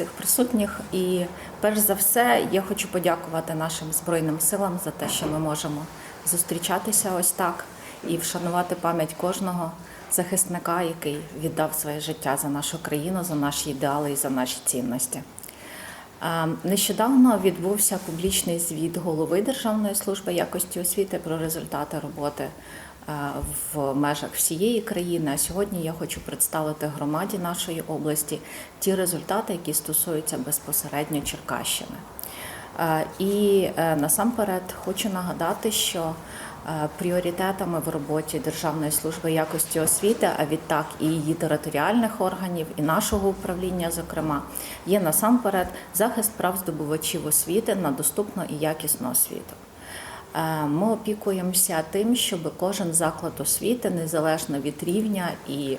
Всіх присутніх і перш за все я хочу подякувати нашим збройним силам за те, що ми можемо зустрічатися ось так і вшанувати пам'ять кожного захисника, який віддав своє життя за нашу країну, за наші ідеали і за наші цінності. Нещодавно відбувся публічний звіт голови Державної служби якості освіти про результати роботи в межах всієї країни. А сьогодні я хочу представити громаді нашої області ті результати, які стосуються безпосередньо Черкащини. Е, І е, насамперед хочу нагадати, що е, пріоритетами в роботі Державної служби якості освіти, а відтак і її територіальних органів, і нашого управління, зокрема, є насамперед захист прав здобувачів освіти на доступну і якісну освіту. Е, Ми опікуємося тим, щоб кожен заклад освіти, незалежно від рівня і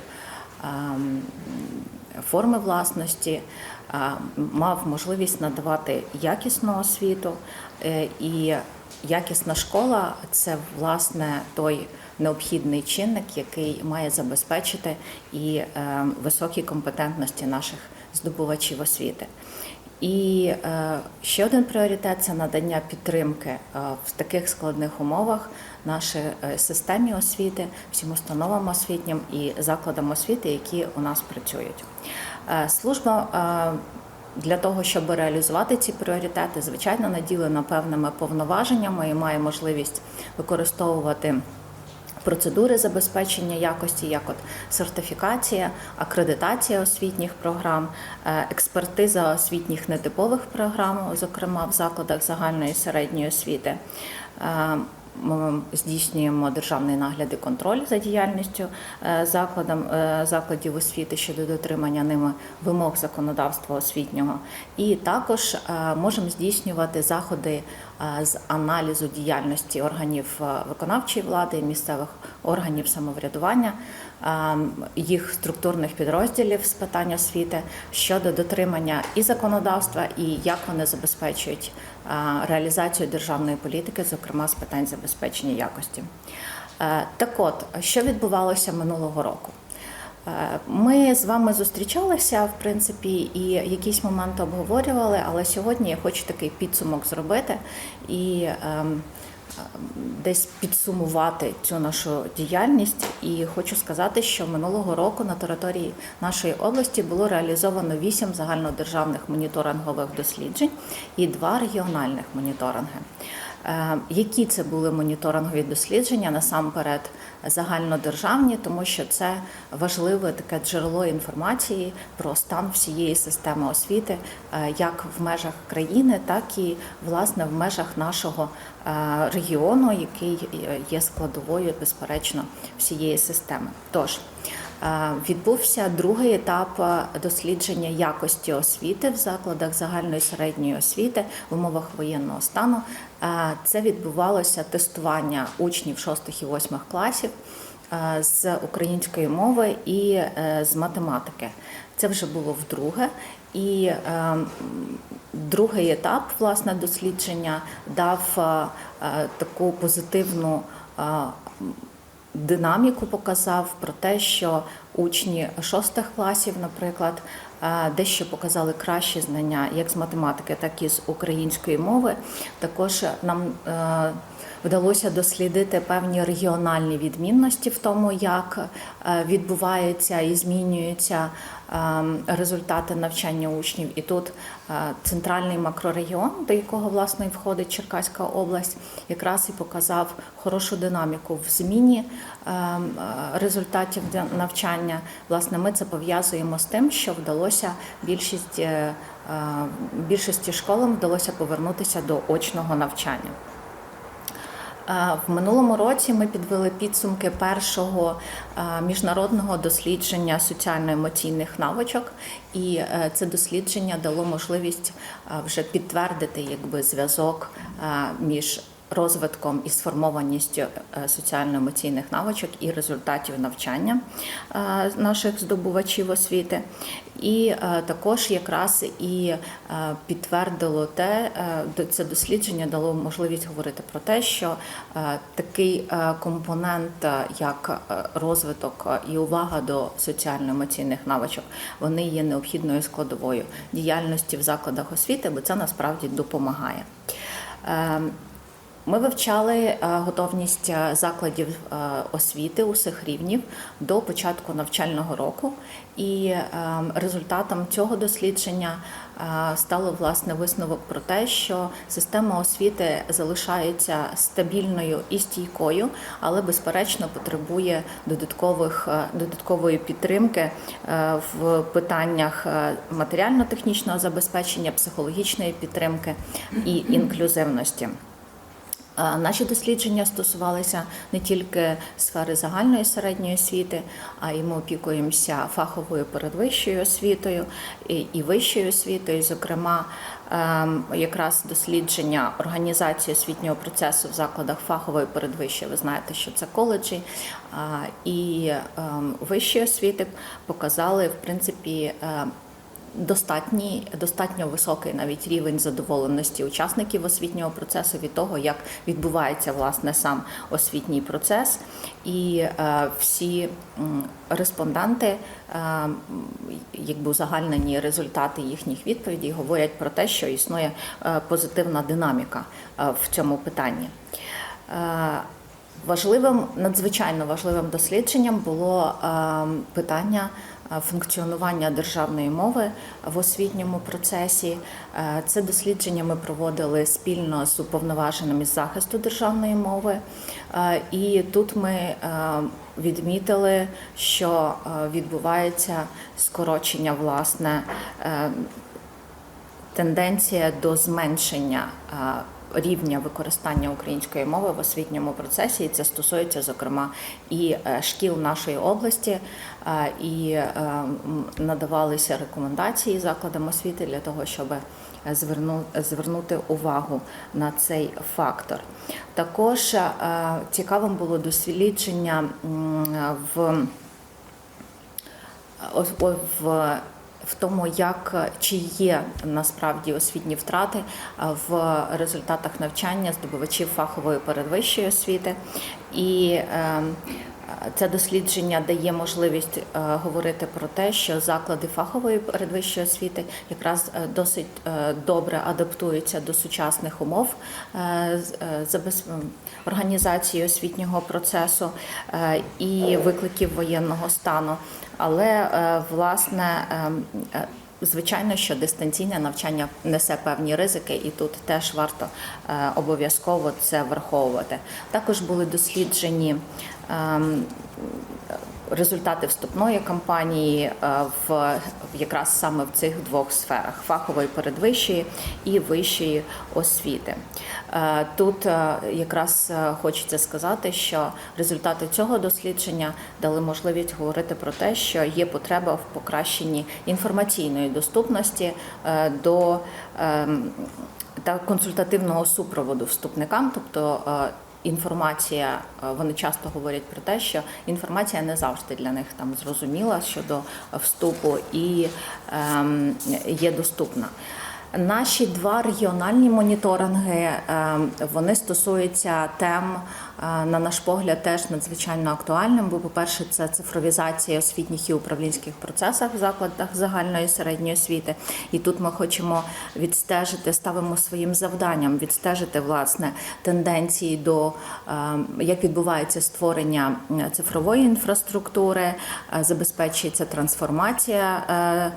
ем, форми власності, е, мав можливість надавати якісну освіту. Е, І якісна школа це власне той необхідний чинник, який має забезпечити і е, високі компетентності наших здобувачів освіти. І е, ще один пріоритет це надання підтримки е, в таких складних умовах нашій е, системі освіти, всім установам освітнім і закладам освіти, які у нас працюють. Служба для того, щоб реалізувати ці пріоритети, звичайно, наділена певними повноваженнями і має можливість використовувати. Процедури забезпечення якості, як от сертифікація, акредитація освітніх програм, е, експертиза освітніх нетипових програм, зокрема в закладах загальної середньої освіти. Е, Ми здійснюємо державний нагляд і контроль за діяльністю закладом е, закладів освіти щодо дотримання ними вимог законодавства освітнього. І також е, можемо здійснювати заходи е, з аналізу діяльності органів е, виконавчої влади місцевих органів самоврядування, е, їх структурних підрозділів з питань освіти щодо дотримання і законодавства, і як вони забезпечують е, реалізацію державної політики, зокрема з питань забезпечення якості. Е, Так от, що відбувалося минулого року? Е, Ми з вами зустрічалися, в принципі, і якісь моменти обговорювали, але сьогодні я хочу такий підсумок зробити і ем, десь підсумувати цю нашу діяльність. І хочу сказати, що минулого року на території нашої області було реалізовано вісім загальнодержавних моніторингових досліджень і два регіональних моніторинги. Е, Які це були моніторингові дослідження? Насамперед загальнодержавні, тому що це важливе таке джерело інформації про стан всієї системи освіти, е, як в межах країни, так і власне в межах нашого е, регіону, який є складовою, безперечно, всієї системи. Тож Відбувся другий етап дослідження якості освіти в закладах загальної середньої освіти в умовах воєнного стану. Це відбувалося тестування учнів 6 і 8 класів з української мови і е, з математики. Це вже було вдруге. І е, другий етап власне дослідження дав е, е, таку позитивну. е, динаміку показав про те, що учні шостих класів, наприклад, е, дещо показали кращі знання як з математики, так і з української мови. Також нам е, вдалося дослідити певні регіональні відмінності в тому, як е, відбуваються і змінюються е, результати навчання учнів. І тут е, центральний макрорегіон, до якого власне входить Черкаська область, якраз і показав хорошу динаміку в зміні результатів навчання. Власне, ми це пов'язуємо з тим, що вдалося більшість більшості школам вдалося повернутися до очного навчання. В минулому році ми підвели підсумки першого міжнародного дослідження соціально-емоційних навичок, і е, це дослідження дало можливість вже підтвердити якби зв'язок між розвитком і сформованістю е, соціально-емоційних навичок і результатів навчання е, наших здобувачів освіти. І е, також якраз і підтвердило те, це дослідження дало можливість говорити про те, що такий компонент, як розвиток і увага до соціально-емоційних навичок, вони є необхідною складовою діяльності в закладах освіти, бо це насправді допомагає. Ми вивчали е, готовність е, закладів е, освіти усіх рівнів до початку навчального року, і результатом цього дослідження стало власне висновок про те, що система освіти залишається стабільною і стійкою, але безперечно потребує додаткових додаткової підтримки в питаннях матеріально-технічного забезпечення, психологічної підтримки і інклюзивності. Наші дослідження стосувалися не тільки сфери загальної середньої освіти, а й ми опікуємося фаховою передвищою освітою і вищою освітою. Зокрема, ем, якраз дослідження організації освітнього процесу в закладах фахової передвищої. Ви знаєте, що це коледжі і ем, вищої освіти показали в принципі. Достатній, достатньо високий навіть рівень задоволеності учасників освітнього процесу від того, як відбувається власне сам освітній процес, і е, всі респонденти, е, якби узагальнені результати їхніх відповідей, говорять про те, що існує е, позитивна динаміка е, в цьому питанні. Е, Важливим, надзвичайно важливим дослідженням було е, питання функціонування державної мови в освітньому процесі. Е, Це дослідження ми проводили спільно з уповноваженим із захисту державної мови. Е, І тут ми е, відмітили, що е, відбувається скорочення власне. е, тенденція до зменшення е, рівня використання української мови в освітньому процесі, і це стосується зокрема і е, шкіл нашої області, е, і е, надавалися рекомендації закладам освіти для того, щоб звернути увагу на цей фактор. Також цікавим було дослідження в в, в тому, як чи є насправді освітні втрати в результатах навчання здобувачів фахової передвищої освіти. І е, це дослідження дає можливість е, говорити про те, що заклади фахової передвищої освіти якраз е, досить е, добре адаптуються до сучасних умов організації освітнього процесу і викликів воєнного стану. Але власне. Звичайно, що дистанційне навчання несе певні ризики, і тут теж варто е, обов'язково це враховувати. Також були досліджені ем, результати вступної кампанії е, в якраз саме в цих двох сферах фахової передвищої і вищої освіти. Е, Тут е, якраз хочеться сказати, що результати цього дослідження дали можливість говорити про те, що є потреба в покращенні інформаційної доступності до ем, та консультативного супроводу вступникам, тобто Інформація, е, вони часто говорять про те, що інформація не завжди для них там зрозуміла щодо вступу і ем, є доступна. Наші два регіональні моніторинги ем, вони стосуються тем, на наш погляд, теж надзвичайно актуальним. Бо, по-перше, це цифровізація освітніх і управлінських процесах в закладах загальної середньої освіти. І тут ми хочемо відстежити, ставимо своїм завданням відстежити власне тенденції до як відбувається створення цифрової інфраструктури, забезпечується трансформація е,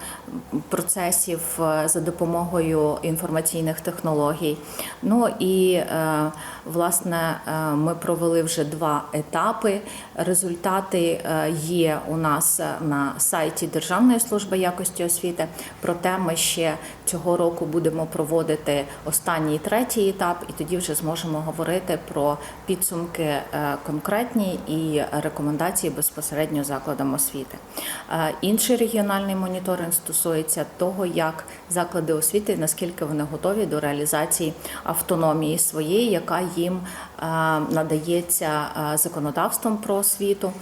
процесів е, за допомогою інформаційних технологій. Ну і е, власне ми про провели вже два етапи. Результати е, є у нас е, на сайті Державної служби якості освіти. Проте ми ще цього року будемо проводити останній третій етап, і тоді вже зможемо говорити про підсумки е, конкретні і рекомендації безпосередньо закладам освіти. Інший регіональний моніторинг стосується того, як заклади освіти наскільки вони готові до реалізації автономії своєї, яка їм е, надається е, законодавством про освіту.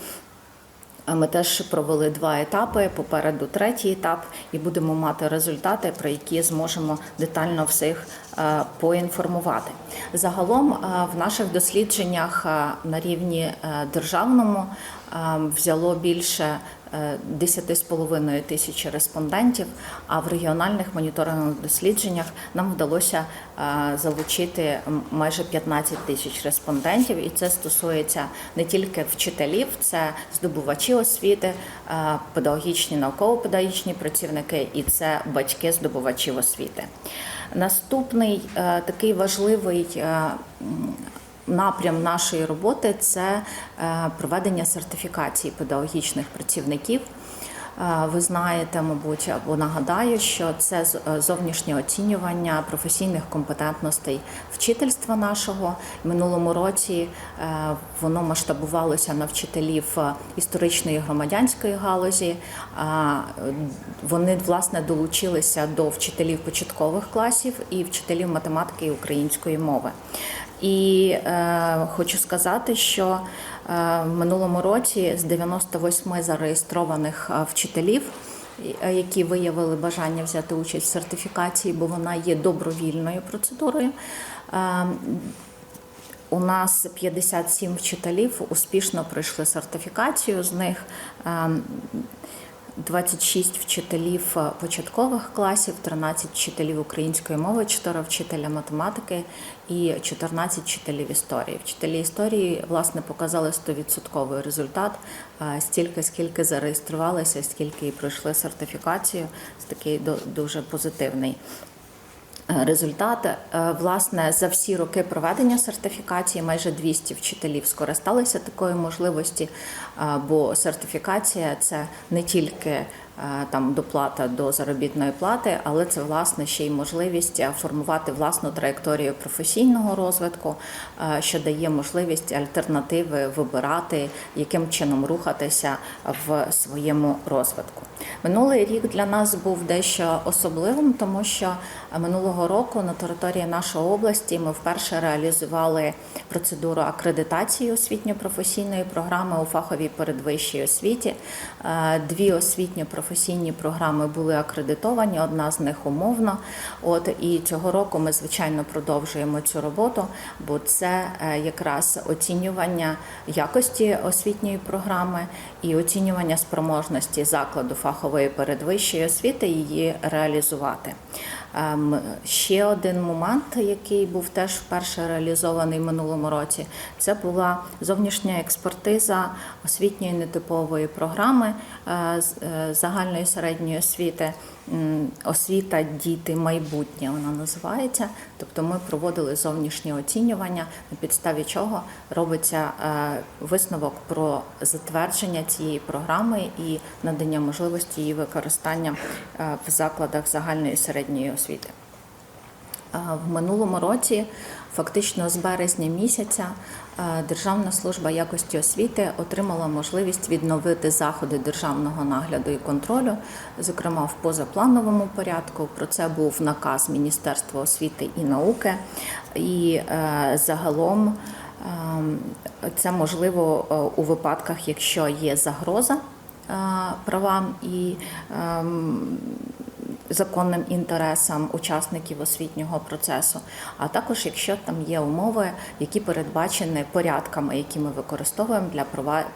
Ми теж провели два етапи. Попереду третій етап, і будемо мати результати, про які зможемо детально всіх е, поінформувати. Загалом е, в наших дослідженнях на рівні державному взяло більше 10,5 тисяч респондентів. А в регіональних моніторингових дослідженнях нам вдалося е, залучити майже 15 тисяч респондентів, і це стосується не тільки вчителів, це здобувачі освіти, е, педагогічні науково-педагогічні працівники, і це батьки здобувачів освіти. Наступний е, такий важливий е, напрям нашої роботи це е, проведення сертифікації педагогічних працівників. Е, Ви знаєте, мабуть, або нагадаю, що це е, зовнішнє оцінювання професійних компетентностей вчительства нашого. Минулому році воно масштабувалося на вчителів історичної громадянської галузі. Вони власне долучилися до вчителів початкових класів і вчителів математики і української мови. І е, хочу сказати, що е, в минулому році з 98 зареєстрованих е, вчителів, е, які виявили бажання взяти участь в сертифікації, бо вона є добровільною процедурою. е, у нас 57 вчителів успішно пройшли сертифікацію. З них 26 вчителів е, початкових класів, 13 вчителів української мови, 4 вчителя математики і 14 вчителів історії. Вчителі історії власне показали 100% результат. е, Стільки, скільки зареєструвалися, скільки і пройшли сертифікацію. Це такий дуже позитивний Результат Е, власне за всі роки проведення сертифікації майже 200 вчителів скористалися такою можливості, е, бо сертифікація це не тільки е, там доплата до заробітної плати, але це власне ще й можливість е, формувати власну траєкторію професійного розвитку, е, що дає можливість альтернативи вибирати, яким чином рухатися в своєму розвитку. Минулий рік для нас був дещо особливим, тому що минулого року на території нашої області ми вперше реалізували процедуру акредитації освітньо-професійної програми у фаховій передвищій освіті. Е, Дві освітньо-професійні програми були акредитовані, одна з них умовно. От і цього року ми звичайно продовжуємо цю роботу, бо це е, якраз оцінювання якості освітньої програми і оцінювання спроможності закладу фахової передвищої освіти її реалізувати. Ем, Ще один момент, який був теж вперше реалізований в минулому році, це була зовнішня експертиза освітньої нетипової програми е, е, загальної середньої освіти. Освіта, діти, майбутнє вона називається. Тобто ми проводили зовнішнє оцінювання, на підставі чого робиться е, висновок про затвердження цієї програми і надання можливості її використання е, в закладах загальної середньої освіти. Е, В минулому році, фактично з березня місяця, Державна служба якості освіти отримала можливість відновити заходи державного нагляду і контролю, зокрема в позаплановому порядку. Про це був наказ Міністерства освіти і науки. І е, загалом ем, це можливо е, у випадках, якщо є загроза е, правам і ем, законним інтересам учасників освітнього процесу, а також якщо там є умови, які передбачені порядками, які ми використовуємо для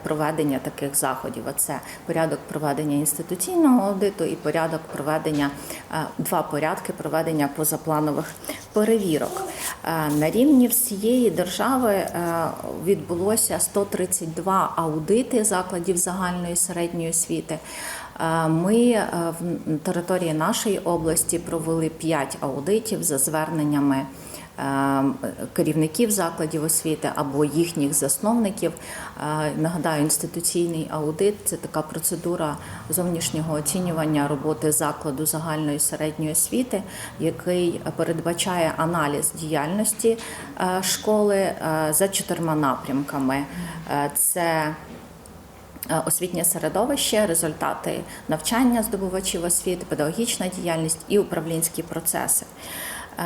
проведення таких заходів. А це порядок проведення інституційного аудиту і порядок проведення е, два порядки проведення позапланових перевірок. Е, На рівні всієї держави е, відбулося 132 аудити закладів загальної середньої освіти. Е, Ми е, в- території нашої області провели 5 аудитів за зверненнями е, керівників закладів освіти або їхніх засновників. Нагадаю, інституційний аудит це така процедура зовнішнього оцінювання роботи закладу загальної середньої освіти, який передбачає аналіз діяльності школи за чотирма напрямками. Це освітнє середовище, результати навчання здобувачів освіти, педагогічна діяльність і управлінські процеси. Е,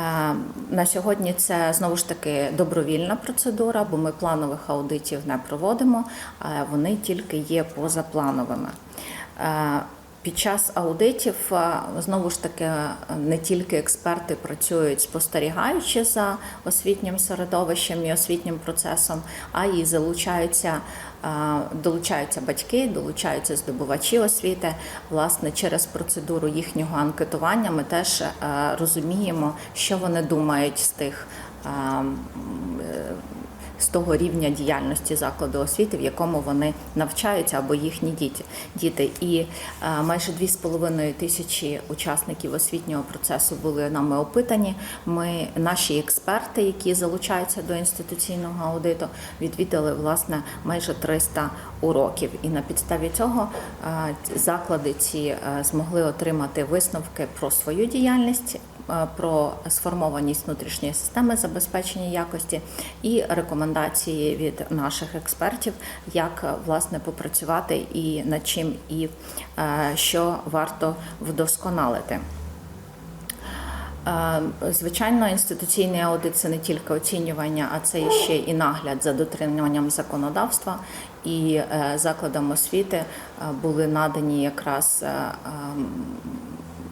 На сьогодні це знову ж таки добровільна процедура, бо ми планових аудитів не проводимо, вони тільки є позаплановими. Е, Під час аудитів е, знову ж таки не тільки експерти працюють спостерігаючи за освітнім середовищем і освітнім процесом, а й залучаються, е, долучаються батьки, долучаються здобувачі освіти. Власне, через процедуру їхнього анкетування ми теж е, розуміємо, що вони думають з тих. З того рівня діяльності закладу освіти, в якому вони навчаються, або їхні діти. діти. І е, майже 2,5 тисячі учасників освітнього процесу були нами опитані. Ми, наші експерти, які залучаються до інституційного аудиту, відвідали власне майже 300 уроків. І на підставі цього е, заклади ці е, змогли отримати висновки про свою діяльність. Е, Про сформованість внутрішньої системи забезпечення якості і рекомендації від наших експертів, як е, власне попрацювати і над чим, і е, що варто вдосконалити. Звичайно, інституційний аудит це не тільки оцінювання, а це ще і нагляд за дотриманням законодавства. І закладам освіти були надані якраз ем,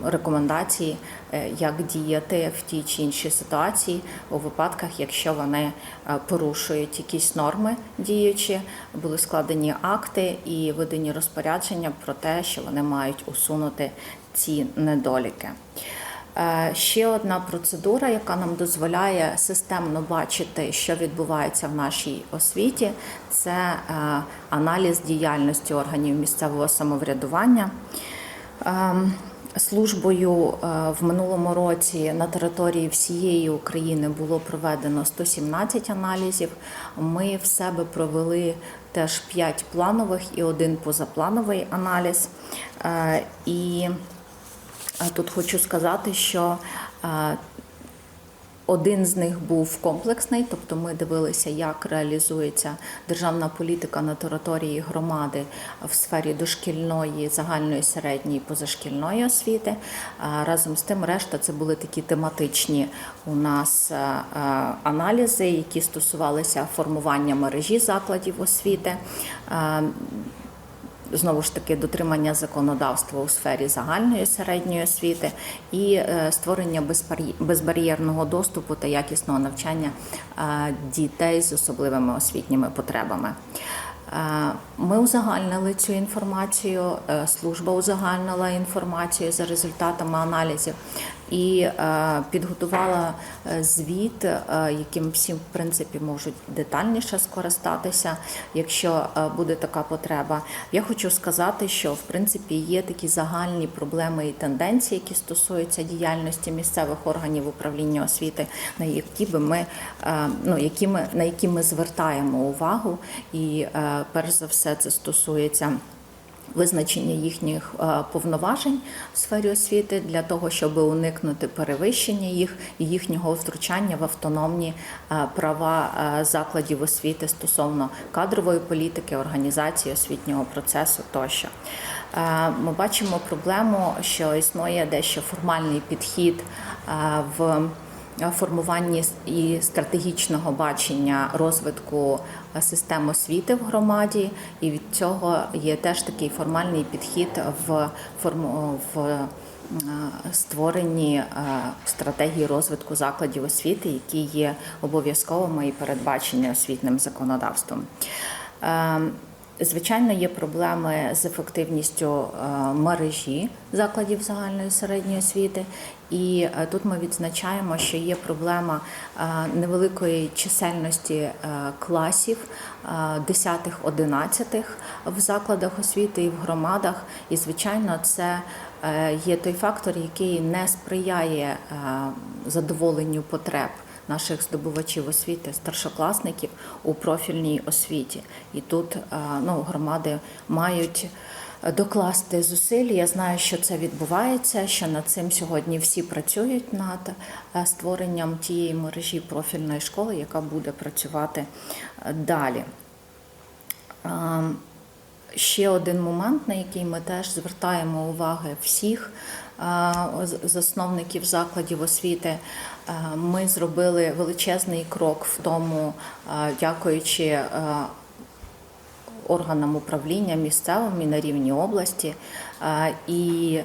рекомендації, е, як діяти в тій чи іншій ситуації у випадках, якщо вони е, порушують якісь норми діючі, були складені акти і видані розпорядження про те, що вони мають усунути ці недоліки. Е, Ще одна процедура, яка нам дозволяє системно бачити, що відбувається в нашій освіті, це аналіз діяльності органів місцевого самоврядування. Службою е, в минулому році на території всієї України було проведено 117 аналізів. Ми в себе провели теж 5 планових і один позаплановий аналіз. Е, І Тут хочу сказати, що е, один з них був комплексний, тобто ми дивилися, як реалізується державна політика на території громади в сфері дошкільної, загальної, середньої, позашкільної освіти. Разом з тим, решта це були такі тематичні у нас аналізи, які стосувалися формування мережі закладів освіти. Знову ж таки дотримання законодавства у сфері загальної середньої освіти і е, створення безбар'є- безбар'єрного доступу та якісного навчання е, дітей з особливими освітніми потребами. Е, Ми узагальнили цю інформацію, служба узагальнила інформацію за результатами аналізів і е, підготувала е, звіт, е, яким всі в принципі можуть детальніше скористатися, якщо буде така потреба. Я хочу сказати, що в принципі є такі загальні проблеми і тенденції, які стосуються діяльності місцевих органів управління освіти, на які би ми ну які ми на які ми звертаємо увагу, і перш за все це стосується. Визначення їхніх е, повноважень в сфері освіти для того, щоб уникнути перевищення їх і їхнього втручання в автономні е, права е, закладів освіти стосовно кадрової політики, організації освітнього процесу тощо. Ми бачимо проблему, що існує дещо формальний підхід в формуванні і стратегічного бачення розвитку систем освіти в громаді, і від цього є теж такий формальний підхід в форму в е, створенні е, стратегії розвитку закладів освіти, які є обов'язковими і передбачені освітним законодавством. Звичайно, є проблеми з ефективністю е, мережі закладів загальної середньої освіти, і е, тут ми відзначаємо, що є проблема е, невеликої чисельності класів 10-11 в закладах освіти і в громадах. І звичайно, це є той фактор, який не сприяє задоволенню потреб наших здобувачів освіти, старшокласників у профільній освіті. І тут е, ну, громади мають докласти зусиль. Я знаю, що це відбувається, що над цим сьогодні всі працюють над е, створенням тієї мережі профільної школи, яка буде працювати е, далі. Ем, Ще один момент, на який ми теж звертаємо уваги всіх е, засновників закладів освіти. Ми зробили величезний крок в тому, дякуючи органам управління місцевим і на рівні області. І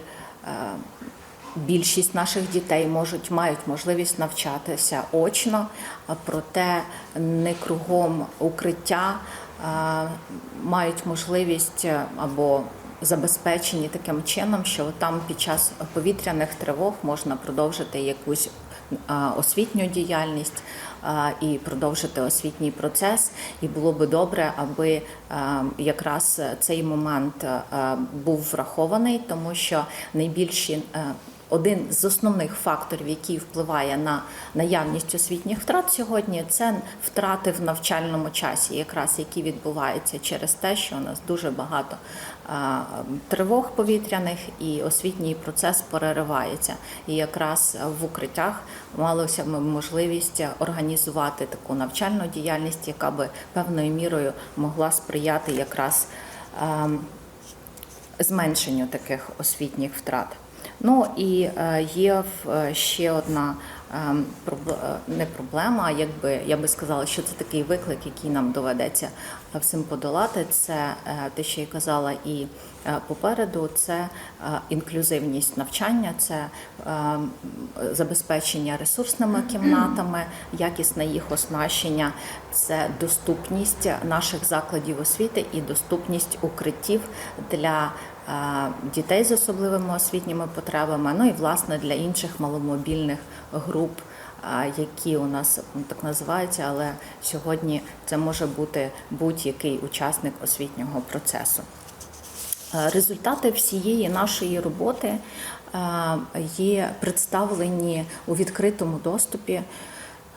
більшість наших дітей можуть мають можливість навчатися очно, проте не кругом укриття мають можливість або забезпечені таким чином, що там під час повітряних тривог можна продовжити якусь освітню діяльність і продовжити освітній процес. І було би добре, аби якраз цей момент був врахований, тому що найбільші один з основних факторів, який впливає на наявність освітніх втрат сьогодні, це втрати в навчальному часі, якраз які відбуваються через те, що у нас дуже багато тривог повітряних і освітній процес переривається. І якраз в укриттях малося можливість організувати таку навчальну діяльність, яка би певною мірою могла сприяти якраз. ем, зменшенню таких освітніх втрат. Ну і е, є е, ще одна не проблема, а якби я би сказала, що це такий виклик, який нам доведеться е, всім подолати. Це е, те, що я казала і е, попереду, це е, інклюзивність навчання, це е, забезпечення ресурсними кімнатами, якісне їх оснащення, це доступність наших закладів освіти і доступність укриттів для е, дітей з особливими освітніми потребами, ну і власне для інших маломобільних груп, які у нас ну, так називаються, але сьогодні це може бути будь-який учасник освітнього процесу. Результати всієї нашої роботи є представлені у відкритому доступі.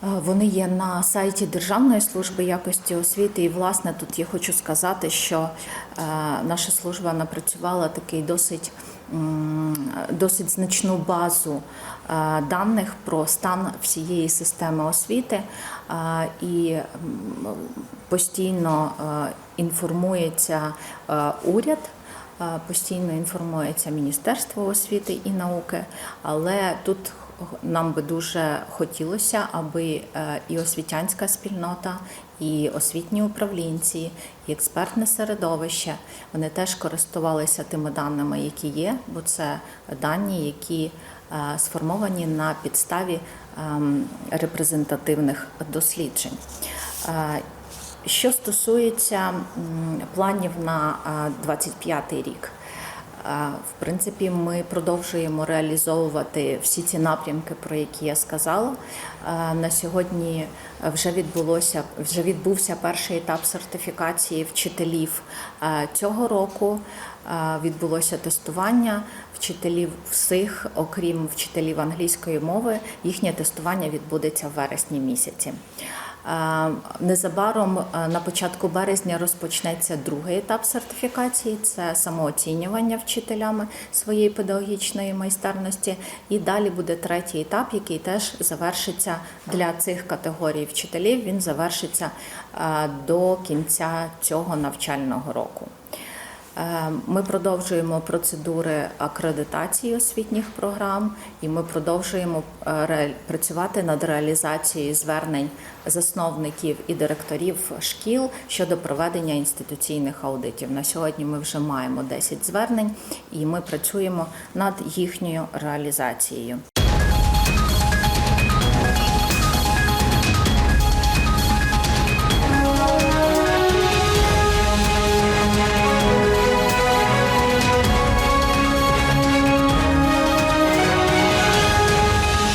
Е, Вони є на сайті Державної служби якості освіти. І, власне, тут я хочу сказати, що е, наша служба напрацювала такий досить, досить значну базу е, даних про стан всієї системи освіти. І постійно інформується уряд. Постійно інформується Міністерство освіти і науки, але тут нам би дуже хотілося, аби е, і освітянська спільнота, і освітні управлінці, і експертне середовище вони теж користувалися тими даними, які є, бо це дані, які е, сформовані на підставі ем, репрезентативних досліджень. Е, що стосується планів на 25 рік, в принципі, ми продовжуємо реалізовувати всі ці напрямки, про які я сказала. На сьогодні вже відбулося вже відбувся перший етап сертифікації вчителів цього року. Відбулося тестування вчителів всіх, окрім вчителів англійської мови. Їхнє тестування відбудеться в вересні місяці. Незабаром е, на початку березня розпочнеться другий етап сертифікації це самооцінювання вчителями своєї педагогічної майстерності. І далі буде третій етап, який теж завершиться для цих категорій вчителів. Він завершиться е, до кінця цього навчального року. Е, Ми продовжуємо процедури акредитації освітніх програм, і ми продовжуємо е, працювати над реалізацією звернень засновників і директорів шкіл щодо проведення інституційних аудитів. На сьогодні ми вже маємо 10 звернень, і ми працюємо над їхньою реалізацією.